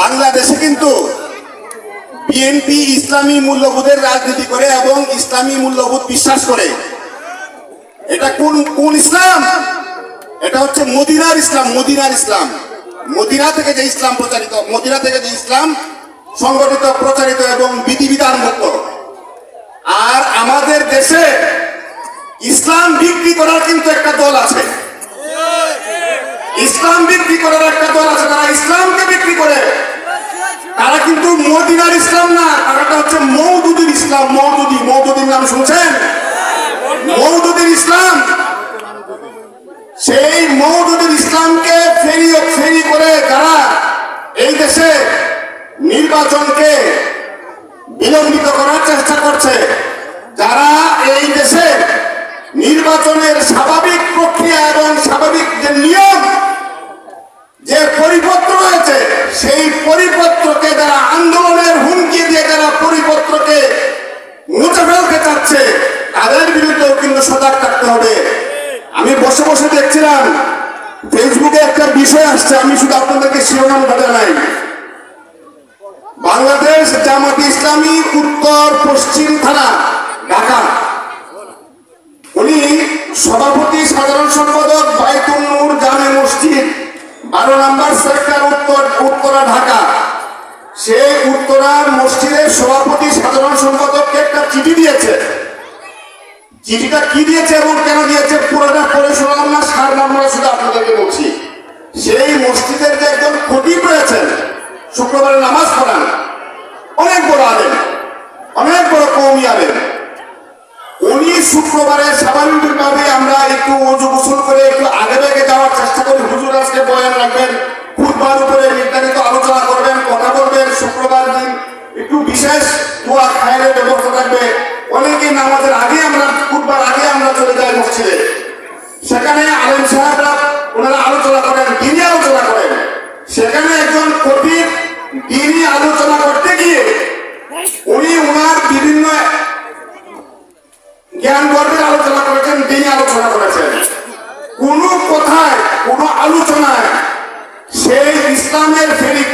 বাংলাদেশে কিন্তু বিএনপি ইসলামী মূল্যবোধের রাজনীতি করে এবং ইসলামী মূল্যবোধ বিশ্বাস করে। এটা কোন কোন ইসলাম? এটা হচ্ছে মদিনার ইসলাম মদিনার ইসলাম। মদিনা থেকে যে ইসলাম প্রচারিত, মদিনা থেকে যে ইসলাম সংগঠিত, প্রচারিত এবং বিধিবিধান মুক্ত। আর আমাদের দেশে ইসলাম বিক্রি করার কিন্তু একটা দল আছে। ইসলাম বিক্রি করার একটা দল আছে, তারা ইসলামকে বিক্রি করে। তারা কিন্তু মদিনার ইসলাম না, তারাটা হচ্ছে মৌদুদির ইসলাম। মৌদুদি মৌদুদির নাম শুনছেন? মৌদুদির ইসলাম। সেই মৌদুদির ইসলামকে ফেরি ফেরি করে তারা এই দেশে নির্বাচনকে বিলম্বিত করার চেষ্টা করছে। যারা এই দেশে নির্বাচনের স্বাভাবিক প্রক্রিয়া এবং স্বাভাবিক যে নিয়ম যে পরিপত্র রয়েছে সেই পরিপত্রকে যারা আন্দোলনের হুমকি দিয়ে যারা পরিপত্রকে মুছে ফেলতে তাদের বিরুদ্ধেও কিন্তু সজাগ থাকতে হবে। আমি বসে বসে দেখছিলাম, ফেসবুকে একটা বিষয় আসছে, আমি শুধু আপনাদেরকে শিরোনামটা জানাই। বাংলাদেশ জামাত ইসলামী উত্তর পশ্চিম থানা, ঢাকা। উনি সভাপতি, সাধারণ সম্পাদক বাইতুল জামে মসজিদ, বারো নম্বর সেক্টর উত্তর, উত্তরা, ঢাকা। সে উত্তরার মসজিদের সভাপতি, সাধারণ সম্পাদককে একটা চিঠি দিয়েছে। চিঠিটা কি দিয়েছে এবং কেন দিয়েছে পুরোটা পড়ে শোনালাম না, সার নামরা শুধু আপনাদেরকে বলছি। সেই মসজিদের যে একজন খতিব রয়েছেন, শুক্রবারে নামাজ পড়ান, অনেক বড় আলেন অনেক বড় কৌমি আলেন উনি শুক্রবারে স্বাভাবিকভাবে আমরা একটু অজু গোসল করে একটু আগে বেগে যাওয়ার চেষ্টা করি। হুজুর আজকে বয়ান রাখবেন ফুটবার উপরে নির্ধারিত আলোচনা করবেন, কথা বলবেন, শুক্রবার দিন একটু বিশেষ দোয়া, খায়ের ব্যবস্থা থাকবে। অনেকে নামাজের আলোচনায় সেই ইসলামের ফেরি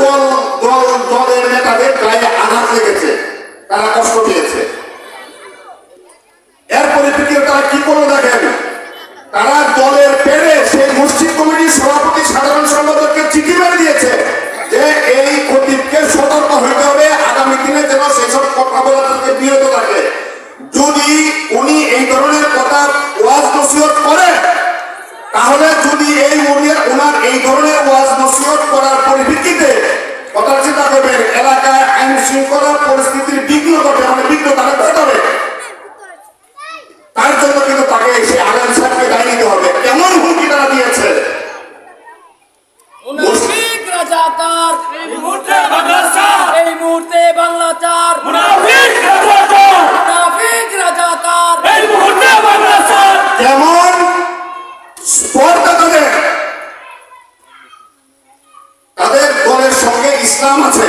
দল দল, দলের নেতাদের আঘাত লেগেছে। তারা কষ্ট পেয়েছে। এর পরিপ্রেক্ষিতে তারা কি করল দেখেন? তারা দলের পেরে সেই মসজিদ কমিটির সভাপতি সাধারণ সম্পাদককে চিঠি মেরে দিয়েছে যে এই খতিবকে সতর্ক হইতে এলাকায় আইন শৃঙ্খলা পরিস্থিতির বিঘ্ন ঘটে মানে বিঘ্ন তারা ঘটে হবে। তার জন্য কিন্তু তাকে আলম সাহেবকে দায় নিতে হবে। কেমন হুমকি তারা দিয়েছে। এই মুহূর্তে বাংলা চার। স্পর্ধা তাদের তাদের দলের সঙ্গে ইসলাম আছে।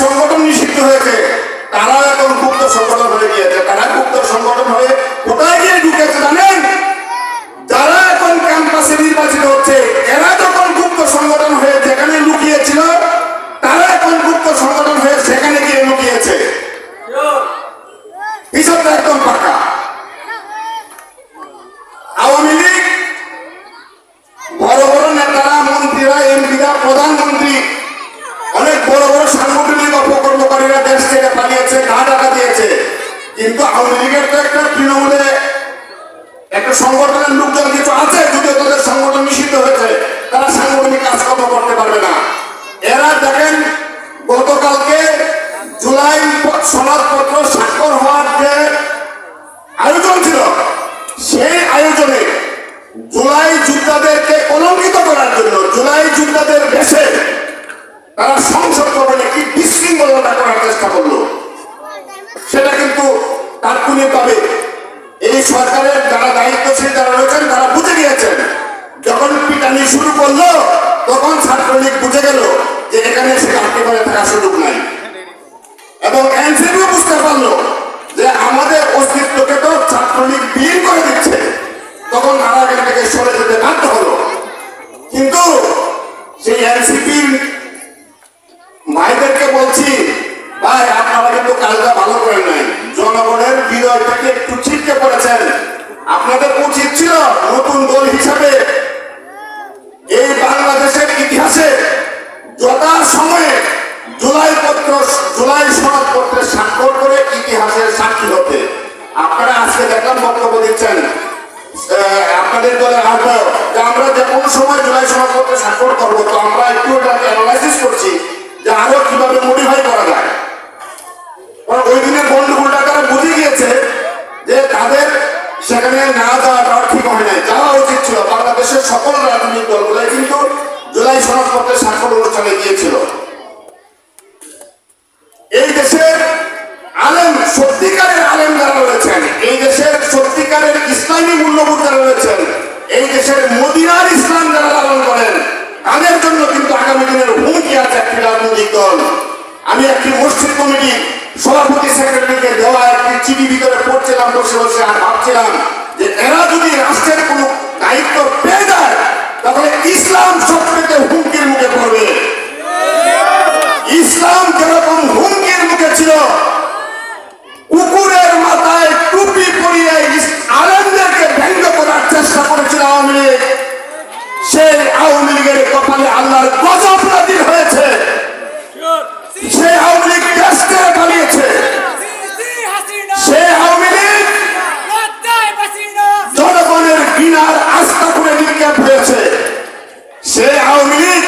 সংগঠন নিষিদ্ধ হয়েছে। তারা এখন গুপ্ত সংগঠন হয়ে গিয়েছে। তারা গুপ্ত সংগঠন হয়ে কোথায় গিয়ে কিন্তু আওয়ামী লীগের তো একটা তৃণমূলে একটা সংগঠনের লোকজন কিছু আছে, যদিও তাদের সংগঠন নিষিদ্ধ হয়েছে, তারা সাংগঠনিক কাজকর্ম করতে পারবে না। এরা দেখেন, গতকালকে জুলাই সনদপত্র স্বাক্ষর হওয়ার যে আয়োজন ছিল, সেই আয়োজনে জুলাই যোদ্ধাদেরকে অলঙ্কিত করার জন্য, জুলাই যোদ্ধাদের দেশে তারা সংসদ ভবনে কি বিশৃঙ্খলতা করার চেষ্টা করল? সরকারের যারা দায়িত্বশীল, যারা রয়েছেন, তারা বুঝে গিয়েছেন। যখন পিটানি শুরু করল, তখন ছাত্রলীগ বুঝে গেল যে এখানে সে আটকে পড়ে থাকার সুযোগ নাই। এবং এনসিপিও বুঝতে পারল যে আমাদের অস্তিত্বকে তো ছাত্রলীগ বিলীন করে দিচ্ছে। তখন তারা এখান থেকে সরে যেতে বাধ্য হলো। কিন্তু সেই এনসিপির ভাইদেরকে বলছি, ভাই, আপনারা কিন্তু কাজটা ভালো করে নাই। জনগণের হৃদয়টাকে একটু ছিটকে পড়েছেন। আপনাদের উচিত ছিল নতুন দল হিসাবে। এই বাংলাদেশের ইতিহাসে যথা সময়ে জুলাই পত্র, জুলাই সনদপত্রে স্বাক্ষর করে ইতিহাসের সাক্ষী হতে। আপনারা আজকে দেখলাম বক্তব্য দিচ্ছেন। আপনাদের দলের আহ্বায়ক। আমরা যে কোনো সময় জুলাই সনদপত্রে স্বাক্ষর করব, তো আমরা একটু জুলাই সনদপত্রে স্বাক্ষর অনুষ্ঠানে গিয়েছিল। এই দেশের আলেম, সত্যিকারের আলেম যারা রয়েছেন, এই দেশের সত্যিকারের ইসলামী মূল্যবোধ যারা রয়েছেন, এই দেশের মদিনার ইসলাম যারা লালন করেন, তাদের জন্য কিন্তু আগামী দিনের হুমকি আছে একটি রাজনৈতিক দল। আমি একটি মসজিদ কমিটি সভাপতি সেক্রেটারিকে দেওয়া একটি চিঠি ভিতরে পড়ছিলাম, বসে বসে আর ভাবছিলাম যে এরা যদি রাষ্ট্রের কোনো আল্লাহর গজব নাজির হয়েছে। সেই আওয়ামী লীগ থেকে পালিয়েছে। সেই আওয়ামী লীগ জনগণের ঘৃণার আস্থা করে নিক্ষেপ হয়েছে। সে আওয়ামী লীগ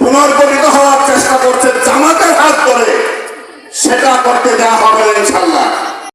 পুনর্গঠিত হওয়ার চেষ্টা করছে জামাতের হাত ধরে। সেটা করতে দেওয়া হবে ইনশাল্লাহ